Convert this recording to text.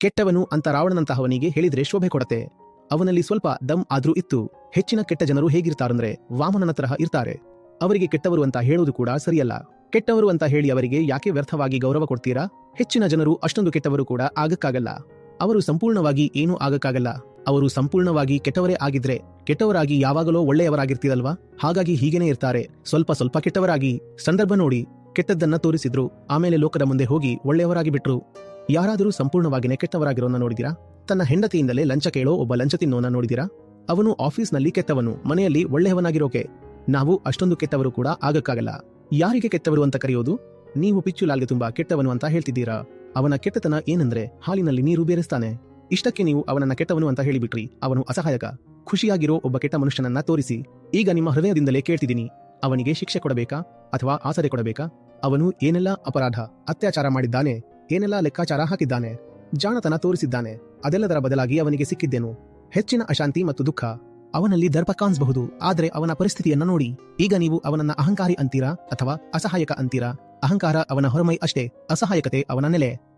ಕೆಟ್ಟವನು ಅಂತ ರಾವಣನಂತಹವನಿಗೆ ಹೇಳಿದ್ರೆ ಶೋಭೆ ಕೊಡತೆ ಅವನಲ್ಲಿ ಸ್ವಲ್ಪ ದಮ್ ಆದ್ರೂ ಇತ್ತು. ಹೆಚ್ಚಿನ ಕೆಟ್ಟ ಜನರು ಹೇಗಿರ್ತಾರಂದ್ರೆ ವಾಮನನ ತರಹ ಇರ್ತಾರೆ. ಅವರಿಗೆ ಕೆಟ್ಟವರು ಅಂತ ಹೇಳೋದು ಕೂಡ ಸರಿಯಲ್ಲ. ಕೆಟ್ಟವರು ಅಂತ ಹೇಳಿ ಅವರಿಗೆ ಯಾಕೆ ವ್ಯರ್ಥವಾಗಿ ಗೌರವ ಕೊಡ್ತೀರಾ? ಹೆಚ್ಚಿನ ಜನರು ಅಷ್ಟೊಂದು ಕೆಟ್ಟವರು ಕೂಡ ಆಗಕ್ಕಾಗಲ್ಲ. ಅವರು ಸಂಪೂರ್ಣವಾಗಿ ಏನೂ ಆಗಕ್ಕಾಗಲ್ಲ. ಅವರು ಸಂಪೂರ್ಣವಾಗಿ ಕೆಟ್ಟವರೇ ಆಗಿದ್ರೆ ಕೆಟ್ಟವರಾಗಿ ಯಾವಾಗಲೋ ಒಳ್ಳೆಯವರಾಗಿರ್ತೀರಲ್ವಾ? ಹಾಗಾಗಿ ಹೀಗೇನೆ ಇರ್ತಾರೆ. ಸ್ವಲ್ಪ ಸ್ವಲ್ಪ ಕೆಟ್ಟವರಾಗಿ. ಸಂದರ್ಭ ನೋಡಿ. ಕೆಟ್ಟದ್ದನ್ನ ತೋರಿಸಿದ್ರು. ಆಮೇಲೆ ಲೋಕದ ಮುಂದೆ ಹೋಗಿ ಒಳ್ಳೆಯವರಾಗಿ ಬಿಟ್ರು. ಯಾರಾದರೂ ಸಂಪೂರ್ಣವಾಗಿ ನೆಕೆಟ್ಟವರಾಗಿರೋನ ನೋಡಿದಿರಾ ತನ್ನ ಹೆಂಡತಿಯಿಂದಲೇ ಲಂಚ ಕೇಳೋ ಒಬ್ಬ ಲಂಚ ತಿನ್ನೋನ ನೋಡಿದಿರಾ ಅವನು ಆಫೀಸ್ನಲ್ಲಿ ಕೆಟ್ಟವನು, ಮನೆಯಲ್ಲಿ ಒಳ್ಳೆಯವನಾಗಿರೋಕೆ. ನಾವು ಅಷ್ಟೊಂದು ಕೆಟ್ಟವರು ಕೂಡ ಆಗಕ್ಕಾಗಲ್ಲ. ಯಾರಿಗೆ ಕೆಟ್ಟವರು ಅಂತ ಕರೆಯೋದು? ನೀವು ಪಿಚ್ಚುಲಾಲ್ಗೆ ತುಂಬಾ ಕೆಟ್ಟವನು ಅಂತ ಹೇಳ್ತಿದ್ದೀರಾ? ಅವನ ಕೆಟ್ಟತನ ಏನಂದ್ರೆ ಹಾಲಿನಲ್ಲಿ ನೀರು ಬೇರೆಸ್ತಾನೆ. ಇಷ್ಟಕ್ಕೆ ನೀವು ಅವನನ್ನ ಕೆಟ್ಟವನು ಅಂತ ಹೇಳಿಬಿಟ್ರಿ. ಅವನು ಅಸಹಾಯಕ. ಖುಷಿಯಾಗಿರೋ ಒಬ್ಬ ಕೆಟ್ಟ ಮನುಷ್ಯನನ್ನ ತೋರಿಸಿ. ಈಗ ನಿಮ್ಮ ಹೃದಯದಿಂದಲೇ ಕೇಳ್ತಿದ್ದೀನಿ. ಅವನಿಗೆ ಶಿಕ್ಷೆ ಕೊಡಬೇಕಾ? ಅಥವಾ ಆಸರೆ ಕೊಡಬೇಕಾ? ಅವನು ಏನೆಲ್ಲ ಅಪರಾಧ, ಅತ್ಯಾಚಾರ ಮಾಡಿದ್ದಾನೆ? ಏನೆಲ್ಲ ಲೆಕ್ಕಾಚಾರ ಹಾಕಿದ್ದಾನೆ? ಜಾಣತನ ತೋರಿಸಿದ್ದಾನೆ. ಅದೆಲ್ಲದರ ಬದಲಾಗಿ ಅವನಿಗೆ ಸಿಕ್ಕಿದ್ದೇನು? ಹೆಚ್ಚಿನ ಅಶಾಂತಿ ಮತ್ತು ದುಃಖ. ಅವನಲ್ಲಿ ದರ್ಪ ಕಾಣಿಸಬಹುದು. ಆದರೆ ಅವನ ಪರಿಸ್ಥಿತಿಯನ್ನ ನೋಡಿ. ಈಗ ನೀವು ಅವನನ್ನ ಅಹಂಕಾರಿ ಅಂತೀರಾ ಅಥವಾ ಅಸಹಾಯಕ ಅಂತೀರಾ? ಅಹಂಕಾರ ಅವನ ಹೊರಮೈ ಅಷ್ಟೇ. ಅಸಹಾಯಕತೆ ಅವನ ನೆಲೆ.